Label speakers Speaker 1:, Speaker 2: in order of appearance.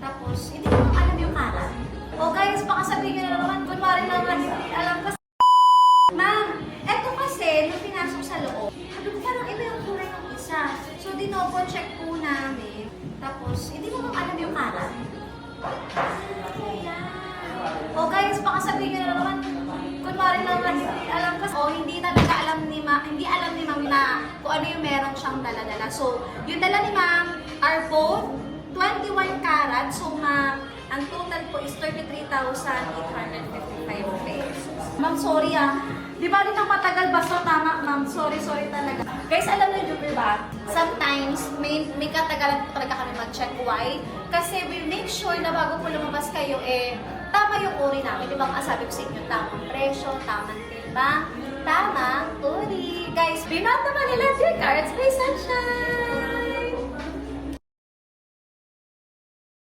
Speaker 1: Tapos, hindi ko alam yung karat. O guys, baka sabihin nyo na naman, kunwari naman, hindi alam kasi. Ma'am, eto kasi, nung pinasok sa loob, sabi ko parang iba yung kulay ng isa. So, dinobo check po namin. Tapos, hindi ko alam yung karat. O guys, baka sabihin nyo na naman, kunwari naman hindi alam kasi, o hindi talaga alam ni ma, hindi alam ni ma'am na kung ano yung meron siyang dala-dala. So, yung dala ni ma'am are both 21 karat. So, ma'am, ang total po is 33,855 pesos. Ma'am, sorry ah. Di ba rin matagal basta tama, ma'am? Sorry, sorry talaga. Guys, alam niyo ba? Sometimes, may, may katagalan po talaga kami mag-check. Why? Kasi we make sure na bago po lumabas kayo, eh, tama yung uri namin. Di ba ang sabi ko sa inyo, tamang presyo, tamang timba, tamang uri. Guys, binata Manila Dear Cards by Sunshine!